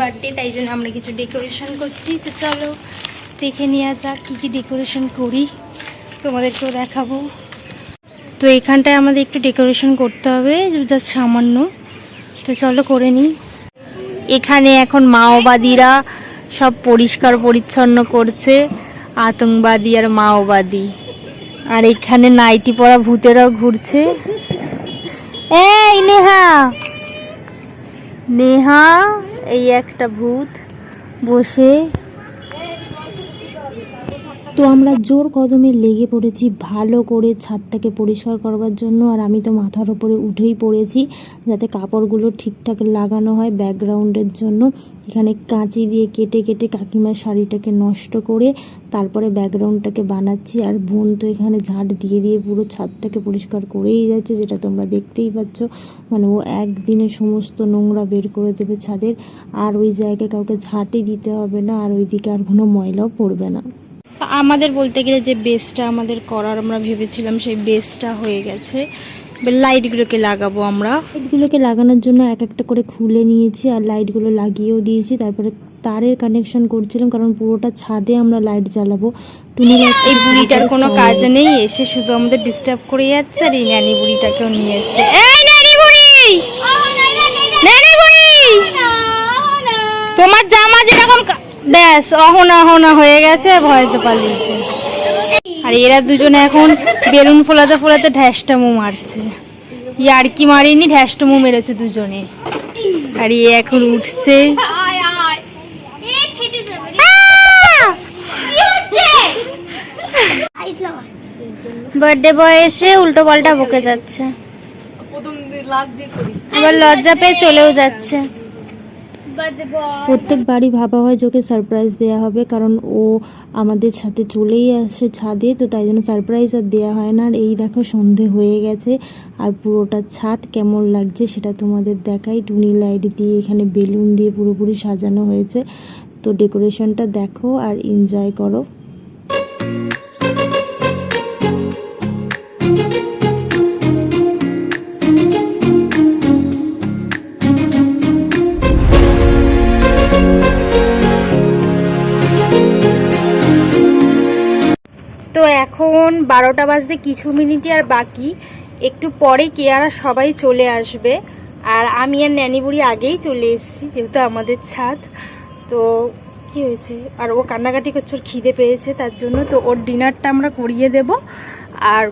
Birthday তাই জন্য আমরা কিছু ডেকোরেশন করছি। তো চলো, দেখে নেওয়া যাক কী কী ডেকোরেশন করি। তোমাদেরকেও দেখাবো। তো এখানটায় আমাদের একটু ডেকোরেশন করতে হবে জাস্ট সামান্য। তো চলো করে নিই। এখানে এখন মাওবাদীরা সব পরিষ্কার পরিচ্ছন্ন করছে, আতঙ্কবাদী আর মাওবাদী। আর এখানে নাইটি পরা ভূতেরাও ঘুরছে। এই নেহা! নেহা! এই একটা ভূত বসে। তো আমরা জোর কদমে লেগে পড়েছি, ভালো করে ছাদটাকে পরিষ্কার করবার জন্য, আর আমি তো মাথার ওপরে উঠেই পড়েছি যাতে কাপড়গুলো ঠিকঠাক লাগানো হয় ব্যাকগ্রাউন্ডের জন্য। এখানে কাঁচি দিয়ে কেটে কেটে কাকিমার শাড়িটাকে নষ্ট করে তারপরে ব্যাকগ্রাউন্ডটাকে বানাচ্ছি। আর বোন তো এখানে ঝাঁট দিয়ে দিয়ে পুরো ছাদটাকে পরিষ্কার করেই যাচ্ছে, যেটা তোমরা দেখতেই পাচ্ছ। মানে ও একদিনে সমস্ত নোংরা বের করে দেবে ছাদের। আর ওই জায়গায় কাউকে ঝাঁটই দিতে হবে না, আর ওইদিকে আর কোনো ময়লাও পড়বে না। আমাদের বলতে গেলে যে বেসটা আমাদের করার আমরা ভেবেছিলাম, সেই বেসটা হয়ে গেছে। লাইটগুলোকে লাগাবো আমরা। লাইটগুলোকে লাগানোর জন্য এক একটা করে খুলে নিয়েছি আর লাইটগুলো লাগিয়েও দিয়েছি। তারপরে তারের কানেকশন করছিলাম কারণ পুরোটা ছাদে আমরা লাইট জ্বালাবো। টুনি লাইট এই বুড়িটার কোনো কাজ নেই এসে শুধু আমাদের ডিস্টার্ব করে যাচ্ছে আর এই ন্যানি বুড়িটাকেও নিয়ে এসছে। এই ন্যানি বুড়ি! ন্যানি বুড়ি! তোমার জামা যেরকম ব্যাস অহনা অহনা হয়ে গেছে ভয়তে পালিয়েছে। আর এরা দুজনে এখন বেলুন ফোলাতে ফোলাতে ঢ্যাসটামু মারছে। ইয়ারকি মারিনি ঢ্যাসটামু মেরেছে দুজনে। আর এ এখন উঠছে। বার্থডে বয় এসে উল্টো পাল্টা বকে যাচ্ছে। এবার লজ্জা পেয়ে চলেও যাচ্ছে। প্রত্যেক বাড়ি ভাবা হয় যে ওকে সারপ্রাইজ দেওয়া হবে, কারণ ও আমাদের সাথে চলেই আসে ছাদে, তো তাই জন্য সারপ্রাইজ আর দেওয়া হয় না। আর এই দেখো সন্ধে হয়ে গেছে, আর পুরোটা ছাদ কেমন লাগছে সেটা তোমাদের দেখাই। টুনি লাইট দিয়ে এখানে বেলুন দিয়ে পুরোপুরি সাজানো হয়েছে, তো ডেকোরেশনটা দেখো আর এনজয় করো। বারোটা বাজতে কিছু মিনিটই আর বাকি। একটু পরে কেয়ারা সবাই চলে আসবে। আর আমি আর ন্যানি বুড়ি আগেই চলে এসেছি, যেহেতু আমাদের ছাদ। তো কি হয়েছে? আর ও কান্নাকাটি করছে, ওর খিদে পেয়েছে, তার জন্য তো ওর ডিনারটা আমরা করিয়ে দেব। আর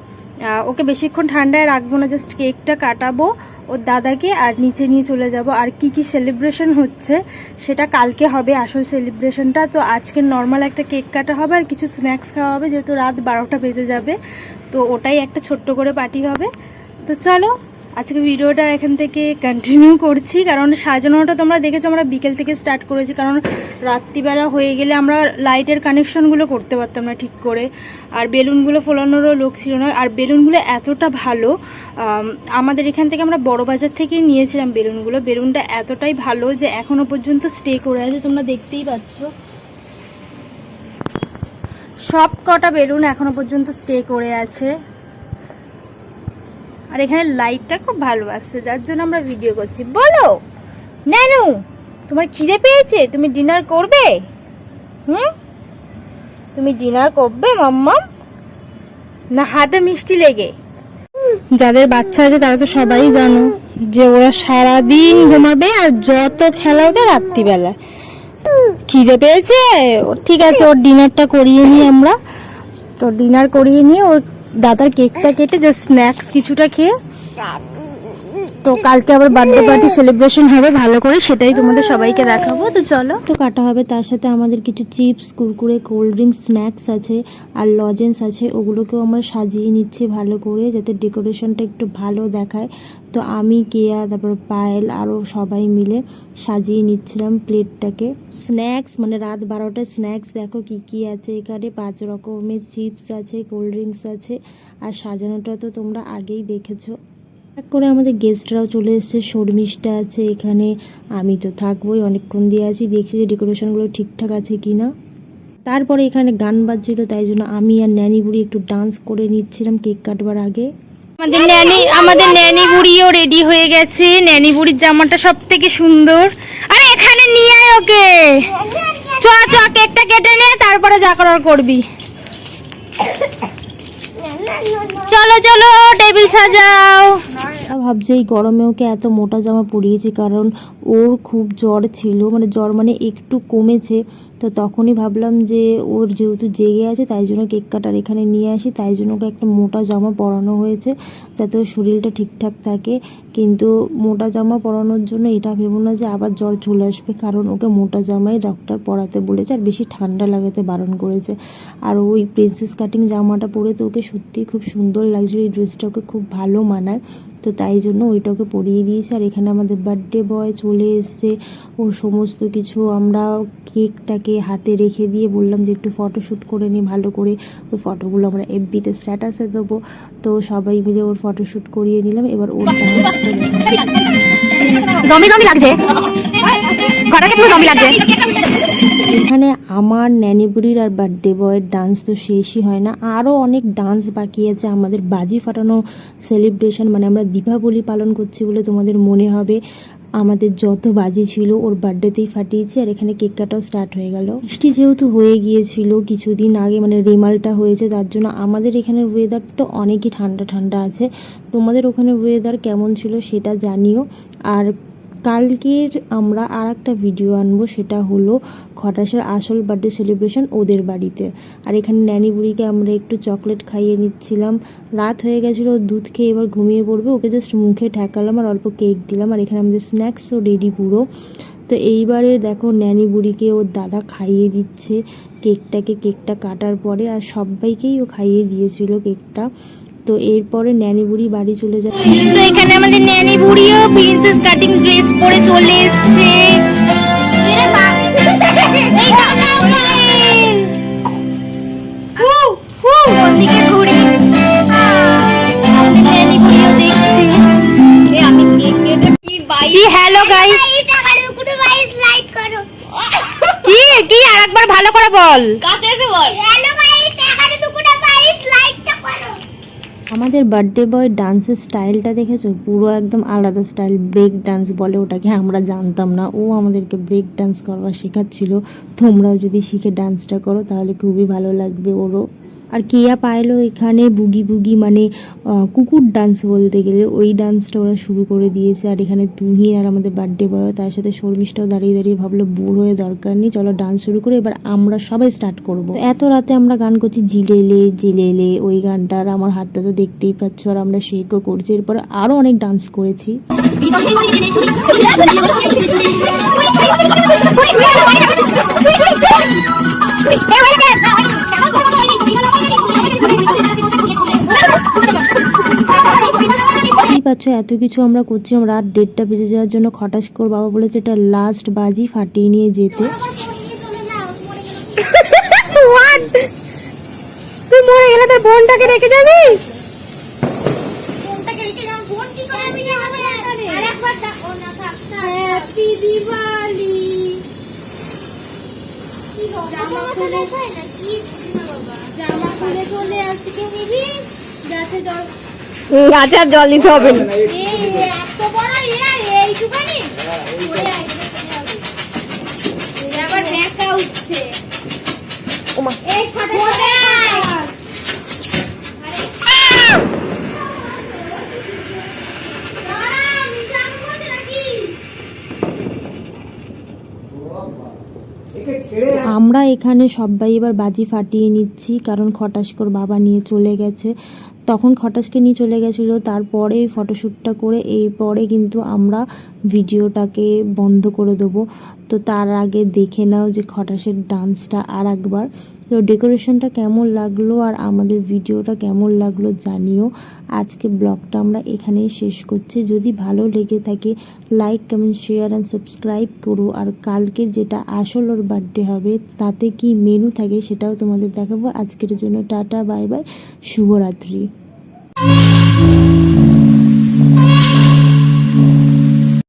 ওকে বেশিক্ষণ ঠান্ডায় রাখব না, জাস্ট কেকটা কাটাবো। ওর দাদাকে আর নিচে নিয়ে চলে যাব। আর কি কি সেলিব্রেশন হচ্ছে, সেটা কালকে হবে আসল সেলিব্রেশনটা তো আজকে নর্মাল একটা কেক কাটা হবে আর কিছু স্ন্যাক্স খাওয়া হবে, যেহেতু রাত বারোটা বেজে যাবে, তো ওটাই একটা ছোট্ট করে পার্টি হবে। তো চলো আজকে ভিডিওটা এখান থেকে কন্টিনিউ করছি, কারণ সাজানোটা তোমরা দেখেছ, আমরা বিকেল থেকে স্টার্ট করেছি, কারণ রাত্রিবেলা হয়ে গেলে আমরা লাইটের কানেকশনগুলো করতে পারতাম না ঠিক করে। আর বেলুনগুলো ফোলানোরও লোক ছিল না, আর বেলুনগুলো এতটা ভালো আমাদের এখান থেকে আমরা বড় বাজার থেকে নিয়েছিলাম বেলুনগুলো। বেলুনটা এতটাই ভালো যে এখনও পর্যন্ত স্টে করে আছে, তোমরা দেখতেই পাচ্ছ। সব কটা বেলুন এখনও পর্যন্ত স্টে করে আছে। আর এখানে লাইটটা খুব ভালো আসছে, যার জন্য আমরা ভিডিও করছি। বলো, নানু, তোমার খিদে পেয়েছে? তুমি ডিনার করবে? হুম? তুমি ডিনার করবে, মাম্মাম? না, হাতে মিষ্টি লেগে। যাদের বাচ্চা আছে, তারা তো সবাই জানো যে ওরা সারা দিন ঘুমাবে আর যত খেলা হতো রাত্রিবেলা খিদে পেয়েছে? ঠিক আছে, ওর ডিনারটা করিয়ে নিই আমরা। তো ডিনার করিয়ে নিয়ে ওর দাদার কেকটা কেটে জাস্ট স্ন্যাক্স কিছুটা খেয়ে তো কালকে আবার বার্থডে পার্টি সেলিব্রেশন হবে, ভালো করে সেটাই তোমাদের সবাইকে দেখাবো। তো চলো। তো কাটা হবে, তার সাথে আমাদের কিছু chips, Kurkure, cold drinks, snacks আছে আর লজেন্স আছে, ওগুলোকেও আমরা সাজিয়ে নিচ্ছি ভালো করে যাতে ডেকোরেশনটা একটু ভালো দেখায়। তো আমি, কেয়া, তারপর পায়েল আরও সবাই মিলে সাজিয়ে নিচ্ছিলাম প্লেটটাকে। স্ন্যাক্স মানে রাত বারোটায় স্ন্যাক্স, দেখো কি কি আছে এখানে, পাঁচ রকমের চিপস আছে, কোল্ড ড্রিঙ্কস আছে, আর সাজানোটা তো তোমরা আগেই দেখেছ। করে আমাদের গেস্টরাও চলে এসেছে শর্মিষ্ঠা আছে এখানে আমি তো থাকবোই অনেকক্ষণ দিয়ে আছি দেখছি যে ডেকোরেশনগুলো ঠিকঠাক আছে কি না তারপরে এখানে গান বাজছিল তাই জন্য আমি আর ন্যানি বুড়ি একটু ডান্স করে নিচ্ছিলাম কেক কাটবার আগে। আমাদের ন্যানি আমাদের ন্যানি বুড়িও রেডি হয়ে গেছে ন্যানি বুড়ির জামাটা সব থেকে সুন্দর। আরে এখানে নিয়ে আয় ওকে। চ চ কেকটা কেটে নে তারপরে যা করার করবি। চলো চলো টেবিল সাজাও। ভাবছি এই গরমে ওকে এত মোটা জামা পরিয়েছি, কারণ ওর খুব জ্বর ছিল মানে জ্বর মানে একটু কমেছে। তো তখনই ভাবলাম যে ওর যেহেতু জেগে আছে, তাই জন্য কেক কাটার এখানে নিয়ে আসি। তাই জন্য ওকে একটা মোটা জামা পরানো হয়েছে, যাতে ওর শরীরটা ঠিকঠাক থাকে। কিন্তু মোটা জামা পরানোর জন্য এটা ভেবো না যে আবার জ্বর চলে আসবে, কারণ ওকে মোটা জামাই ডক্টর পরাতে বলেছে আর বেশি ঠান্ডা লাগাতে বারণ করেছে। আর ওই প্রিন্সেস কাটিং জামাটা পরে তো ওকে সত্যিই খুব সুন্দর লাগছিল, এই ড্রেসটা ওকে খুব ভালো মানায়। তো তাই জন্য ওইটাকে পরিয়ে দিয়েছি। আর এখানে আমাদের বার্থডে বয় চলে এসছে। ওর সমস্ত কিছু আমরা কেকটাকে হাতে রেখে দিয়ে বললাম যে একটু ফটোশ্যুট করে নিই ভালো করে। ওই ফটোগুলো আমরা এফবিতে স্ট্যাটাসে দেবো। তো সবাই মিলে ওর ফটোশ্যুট করিয়ে নিলাম। এবার ওর জমি জমি লাগছে। ঘরটাকে পুরো জমি লাগছে। এখানে আমার ন্যানি বুড়ির আর বার্থডে বয়ের ডান্স তো শেষই হয় না। আরও অনেক ডান্স বাকি আছে। আমাদের বাজি ফাটানো সেলিব্রেশন মানে আমরা দীপাবলি পালন করছি বলে তোমাদের মনে হবে। আমাদের যত বাজি ছিল, ওর বার্থডেতেই ফাটিয়েছি আর এখানে কেক কাটাও স্টার্ট হয়ে গেল। বৃষ্টি যেহেতু হয়ে গিয়েছিল, কিছুদিন আগে মানে রেমালটা হয়েছে, তার জন্য আমাদের এখানের ওয়েদার তো অনেকই ঠান্ডা ঠান্ডা আছে। তোমাদের ওখানে ওয়েদার কেমন ছিল সেটা জানিও। আর কালকের আমরা আর একটা ভিডিও আনব, সেটা হলো খটাসের আসল বার্থডে সেলিব্রেশন ওদের বাড়িতে। আর এখানে ন্যানি বুড়িকে আমরা একটু চকলেট খাইয়ে নিচ্ছিলাম। রাত হয়ে গেছিল, দুধ খেয়ে এবার ঘুমিয়ে পড়বে। ওকে জাস্ট মুখে ঠেকালাম আর অল্প কেক দিলাম। আর এখানে আমাদের স্ন্যাক্সও রেডি পুরো। তো এইবারে দেখো ন্যানি বুড়িকে ওর দাদা খাইয়ে দিচ্ছে। কেকটাকে কেকটা কাটার পরে আর সবাইকেই ও খাইয়ে দিয়েছিল কেকটা তো এরপরে ন্যানি বুড়ি বাড়ি চলে যায়। তো এখানে আমাদের ন্যানি বুড়িও প্রিন্সেস কাটিং ড্রেস পরে চলে এসছে। এই দাও, দাও, দাও। হু, হু, ওদিকে ঘুরি। আমাদের ন্যানি বুড়িও দেখছে। কি হ্যালো গাইস কি কি আরেকবার ভালো করে বল। আমাদের বার্থডে বয় ডান্সের স্টাইলটা দেখেছ? পুরো একদম আলাদা স্টাইল ব্রেক ডান্স বলে ওটাকে আমরা জানতাম না। ও আমাদেরকে ব্রেক ডান্স করবার শেখাচ্ছিল। তোমরাও যদি শিখে ডান্সটা করো, তাহলে খুবই ভালো লাগবে ওরও। আর কেয়া পাইলো এখানে বুগি বুগি মানে কুকুর ডান্স বলতে গেলে ওই ডান্সটা ওরা শুরু করে দিয়েছে আর এখানে তুহিন আর আমাদের বার্থডে বয় তার সাথে শর্মিষ্ঠাও দাঁড়িয়ে দাঁড়িয়ে ভাবলো বোর হয়ে দরকার নেই চলো ডান্স শুরু করে এবার আমরা সবাই স্টার্ট করব এত রাতে আমরা গান করছি জিলেলে জিলেলে ওই গানটার আমার হাতটা তো দেখতেই পাচ্ছ আর আমরা শেকও করছি এরপরে আরও অনেক ডান্স করেছি বুঝতেই পারছ এত কিছু আমরা করছিলাম। রাত দেড়টা বেজে যাওয়ার জন্য খটাস কর বাবা বলেছে এটা লাস্ট বাজি ফাটিয়ে নিয়ে যেতে। তুই মরে গেলে তোর বোনটাকে রেখে যাবি? জামা খুলে চলে আজকে নিবি যাতে জল আর জল দিতে হবে না। এই বড় এরা এইটুখানি পড়ে আয়, পড়ে যাবে। এই আবার ব্যাকা উঠছে ওমা। এই ছোট পড়ে আয়। দাঁড়া, নিচে আমি বলছি নাকি? আমরা এখানে সবাই এবার বাজি ফাটিয়ে নিচ্ছি, কারণ খটাসকর বাবা নিয়ে চলে গেছে। তখন খটাশকে নিয়ে চলে গেছিল, তারপরে ফটোশ্যুটটা করে এই পরে কিন্তু আমরা ভিডিওটাকে বন্ধ করে দেবো। তো তার আগে দেখে নাও যে খটাশের ডান্সটা আর একবার। তো ডেকোরেশনটা কেমন লাগল আর আমাদের ভিডিওটা কেমন লাগল জানিও। আজকে ব্লগটা আমরা এখানেই শেষ করছি। যদি ভালো লেগে থাকে like comment share and subscribe করো। আর কালকে যেটা আসল ওর বার্থডে হবে, তাতে কি মেনু থাকে সেটাও তোমাদের দেখাবো। আজকের জন্য টাটা বাই বাই শুভরাত্রি।